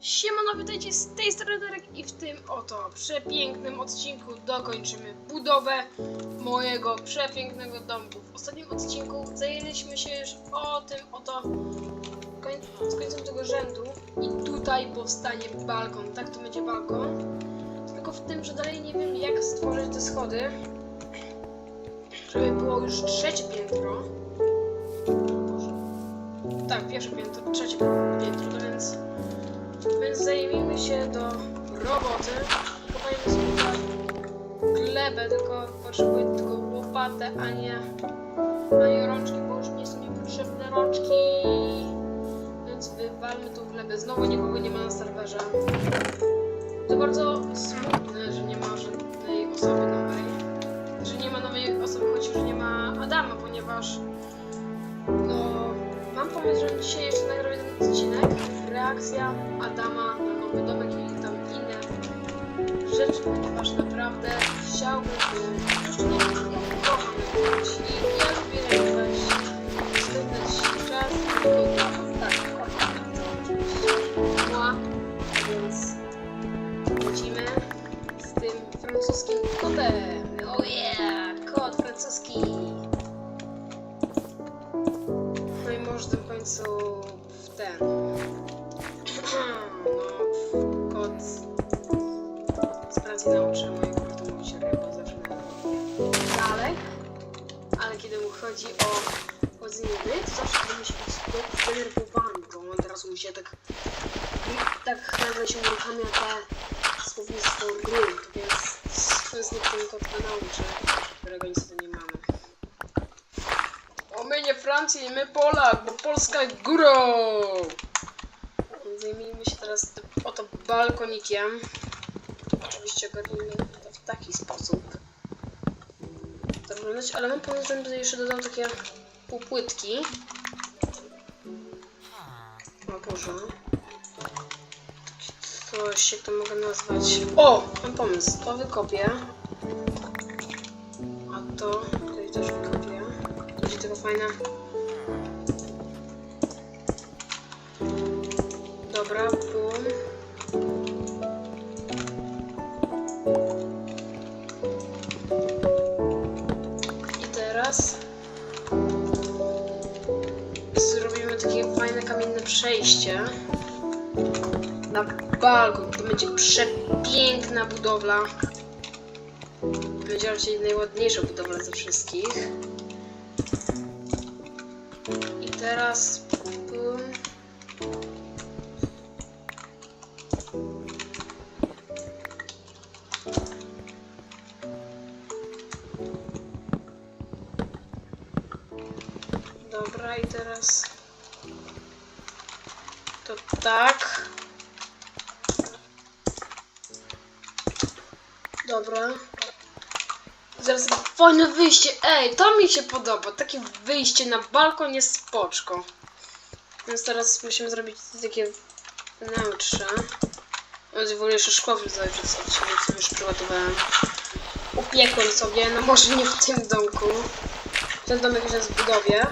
Siemano, witajcie z tej strony Darek i w tym oto przepięknym odcinku dokończymy budowę mojego przepięknego domku. W ostatnim odcinku zajęliśmy się już o tym oto z końcem tego rzędu i tutaj powstanie balkon. Tak, to będzie balkon. Tylko w tym, że dalej nie wiem jak stworzyć te schody, żeby było już trzecie piętro. Tak, pierwsze piętro, trzecie piętro, no więc więc zajmijmy się do roboty. Kopajmy sobie glebę, tylko potrzebuję tylko łopatę, a nie, a nie rączki, bo już nie są mi potrzebne rączki. Więc wywalmy tą glebę. Znowu nikogo nie ma na serwerze. To bardzo smutne, że nie ma żadnej osoby nowej. Że nie ma nowej osoby, choć już nie ma Adama, ponieważ no, mam pomysł, że dzisiaj jeszcze nagramy ten odcinek. Reakcja Adama na nowy domek i tam inne rzeczy, ponieważ naprawdę chciałbym, by chodzi o chodzenie ry, to zawsze musi być zdenerwowany, bo on teraz mu się tak tak nagle się uruchamia te słownictwo ry, więc to jest nikt ten kot go nauczy, którego niestety nie mamy. O my nie Francji, my Polak, bo Polska górą! Zajmijmy się teraz oto balkonikiem. Oczywiście to w taki sposób. To wyglądać, ale mam pomysł, żebym jeszcze dodał takie półpłytki. O Boże. Coś, jak to mogę nazwać? O! Mam pomysł. To wykopię. A to tutaj też wykopię. Będzie tego fajne. Dobra, bum. Fajne kamienne przejście na balkon. To będzie przepiękna budowla. Będzie raczej najładniejsza budowla ze wszystkich. I teraz. Dobra, i teraz to tak. Dobra. Zaraz fajne wyjście. Ej, to mi się podoba. Takie wyjście na balkon jest spoczko. Więc teraz musimy zrobić takie wnętrze. W ogóle jeszcze szkło wrzucać przed odcinkiem, co już. Upiekłem sobie, no może nie w tym domku. Ten domek już jest w budowie.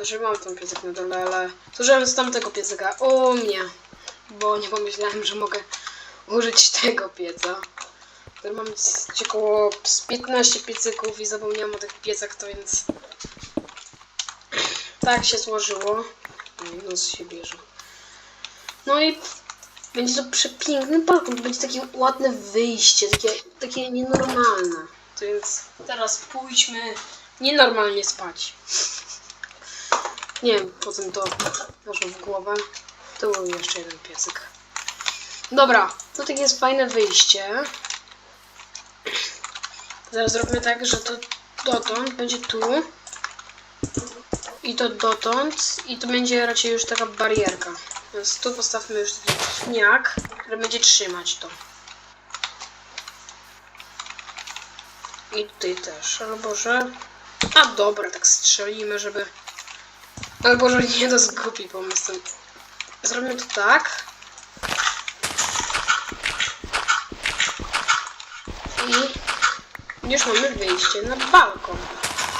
Znaczy mam ten piesek na dole, ale zużyłem z tamtego piecyka u mnie. Bo nie pomyślałem, że mogę użyć tego pieca. Tutaj mam z- około z 15 piecyków i zapomniałam o tych piecach, to więc tak się złożyło. No się bierze. No i będzie to przepiękny to będzie takie ładne wyjście, takie, takie nienormalne. To więc teraz pójdźmy nienormalnie spać. Nie wiem, po co mi to weszło w głowę. Tu był jeszcze jeden piecyk. Dobra, tutaj jest fajne wyjście. Zaraz zrobimy tak, że to dotąd będzie tu. I to dotąd. I to będzie raczej już taka barierka. Więc tu postawmy już taki pniak, który będzie trzymać to. I tutaj też. Albo że... A dobra, tak strzelimy, żeby... Albo że nie to zgubi pomysł. Zrobimy to tak. I już mamy wyjście na balkon.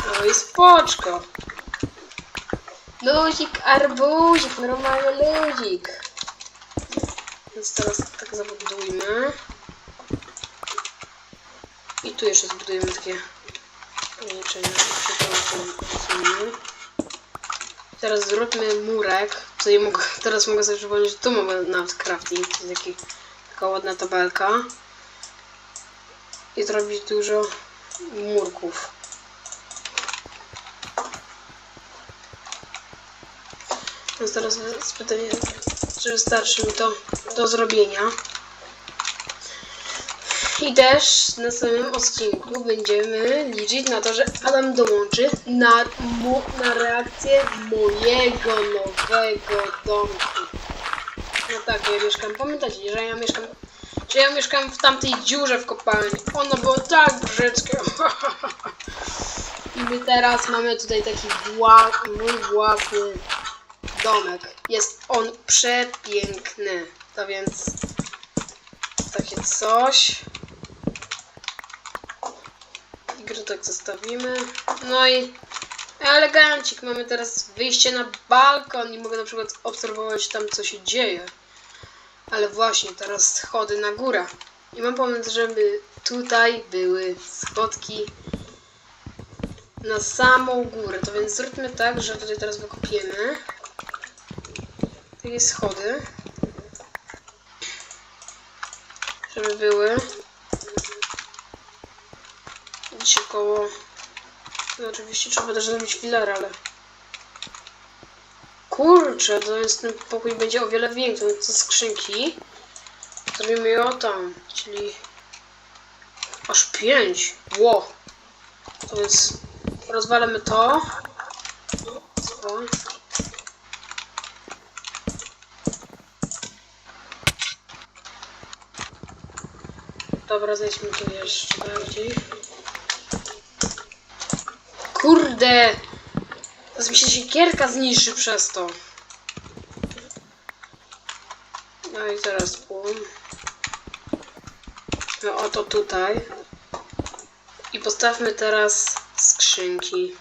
No i spoczko. Luzik, arbuzik, normalny luzik. Więc teraz tak zabudujmy. I tu jeszcze zbudujemy takie pomieszczenia. Przepraszam. Teraz zróbmy murek. Nie mogę, teraz mogę sobie przypomnieć, że tu mamy nawet crafting. To jest taki, taka ładna tabelka. I zrobić dużo murków. Więc teraz jest pytanie, czy wystarczy mi to do zrobienia. I też na samym odcinku będziemy liczyć na to, że Adam dołączy na, mu, na reakcję mojego nowego domku. No tak, ja mieszkam, pamiętacie, że ja mieszkam, że ja mieszkam w tamtej dziurze w kopalni. Ono było tak brzydkie. I my teraz mamy tutaj taki wła, mój własny domek. Jest on przepiękny. To więc takie coś. I tak zostawimy. No i elegancik. Mamy teraz wyjście na balkon i mogę na przykład obserwować tam co się dzieje. Ale właśnie teraz schody na górę. I mam pomysł, żeby tutaj były schodki na samą górę. To więc zróbmy tak, że tutaj teraz wykopiemy takie schody, żeby były gdzieś około no oczywiście trzeba też zrobić filar, ale kurczę, to jest ten pokój będzie o wiele większy, więc te skrzynki zrobimy o tam, czyli aż pięć, ło to więc rozwalamy to Dwa. Dobra, zejdźmy tu jeszcze bardziej. Kurde! Teraz mi się siekierka zniszczy przez to. No i teraz płon. No oto tutaj. I postawmy teraz skrzynki.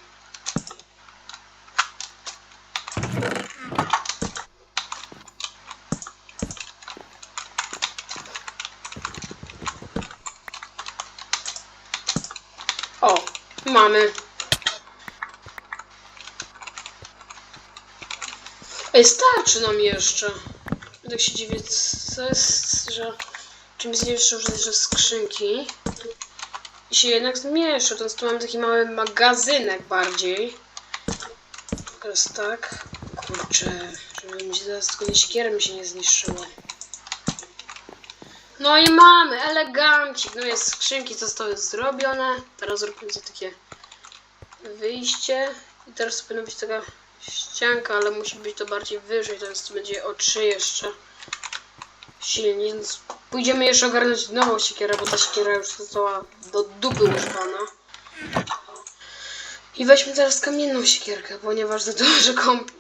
O, mamy. Ej, starczy nam jeszcze. Tak się dziwię, co jest, że czym zniszczą, że, że skrzynki i się jednak zmieszczą. Teraz tu mam taki mały magazynek bardziej. Teraz tak. Kurczę, żeby mi się zaraz tylko nie mi się nie zniszczyło. No i mamy, elegancik. No jest skrzynki zostały zrobione. Teraz zróbmy sobie takie wyjście. I teraz powinna być taka ścianka, ale musi być to bardziej wyżej, to jest będzie o 3 jeszcze silniej, więc pójdziemy jeszcze ogarnąć nową siekierę, bo ta siekiera już została do dupy używana. I weźmy teraz kamienną siekierkę, ponieważ za dużo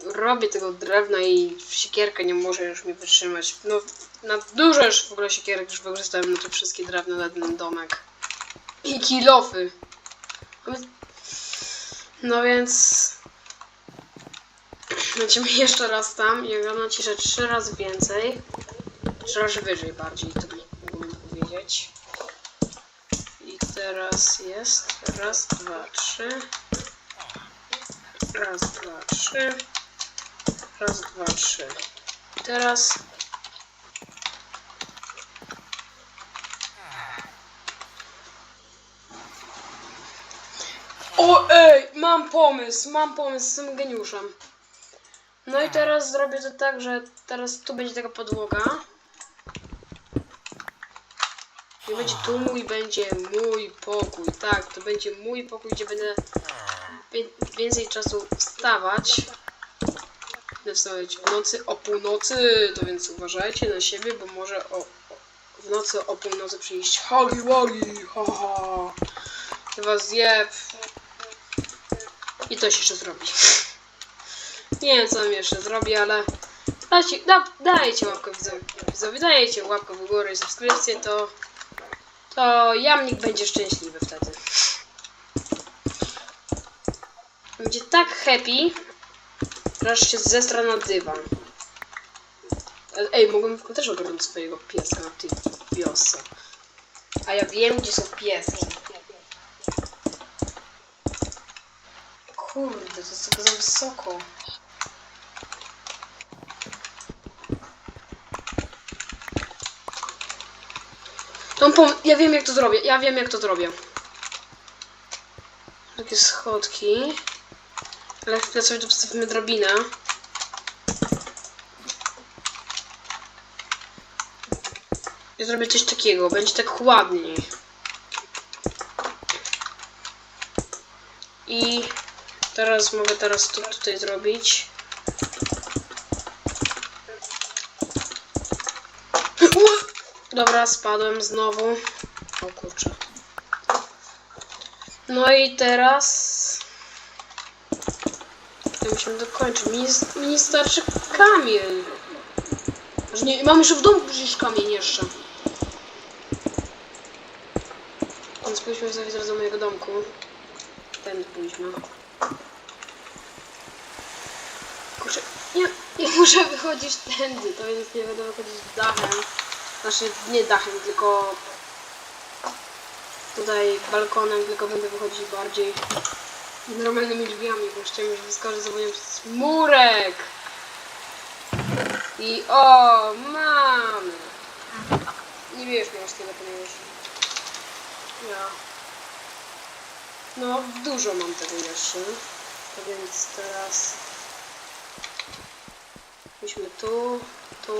robię tego drewna i siekierka nie może już mi wytrzymać. No, na dużo już w ogóle siekierek już wykorzystałem na te wszystkie drewna na ten domek. I kilofy. No więc... Lecimy jeszcze raz tam i oglądam ciszę trzy razy więcej. Trzy razy wyżej bardziej, to mógłbym powiedzieć. I teraz jest raz, dwa, trzy. Raz, dwa, trzy. Raz, dwa, trzy. I teraz O ej, mam pomysł, mam pomysł, jestem geniuszem. No i teraz zrobię to tak, że teraz tu będzie taka podłoga. I będzie tu mój, będzie mój pokój. Tak, to będzie mój pokój, gdzie będę więcej czasu wstawać. Będę wstawać w nocy o północy, to więc uważajcie na siebie, bo może o, w nocy o północy przyjść Hagi Wagi, ha ha. I was zje. I to się jeszcze zrobi. Nie wiem co on jeszcze zrobi, ale dajcie, da, dajcie łapkę widzowie, dajcie łapkę w górę i subskrypcję, to to jamnik będzie szczęśliwy wtedy. Będzie tak happy, że się zestra na dywan. Ale ej, mogłem też ogarnąć swojego pieska na tej wiosce. A ja wiem, gdzie są pieski. Kurde, to jest tylko za wysoko. Tą pom- ja wiem jak to zrobię, ja wiem jak to zrobię. Takie schodki. Ale sobie tu postawimy drabinę. I zrobię coś takiego, będzie tak ładniej. I teraz mogę teraz to tutaj zrobić. Dobra, spadłem znowu. O kurczę. No i teraz... Ja musimy dokończyć. Mi, mi nie starczy kamień. Nie, mam jeszcze w domu przecież kamień jeszcze. Więc pójdźmy sobie do mojego domku. Tędy pójdźmy. Kurczę, nie, nie muszę wychodzić tędy, to więc nie będę wychodzić dachem. Znaczy, nie dachem, tylko tutaj balkonem, tylko będę wychodzić bardziej normalnymi drzwiami, bo chciałem już wyskoczyć zapomniałem przez murek. I o, mamy. Nie wiesz, masz tyle ponieważ ja. No, dużo mam tego jeszcze. Więc teraz Myśmy tu, tu,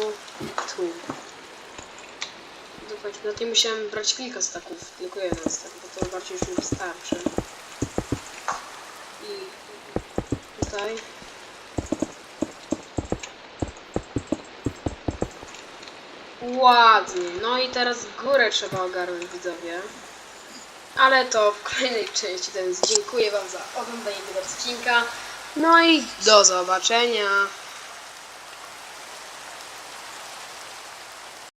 tu. Dokładnie. Na tej musiałem brać kilka staków, tylko jeden stak, bo to bardziej już mi wystarczy. I tutaj. Ładnie. No i teraz górę trzeba ogarnąć widzowie. Ale to w kolejnej części, więc dziękuję Wam za oglądanie tego odcinka. No i do zobaczenia.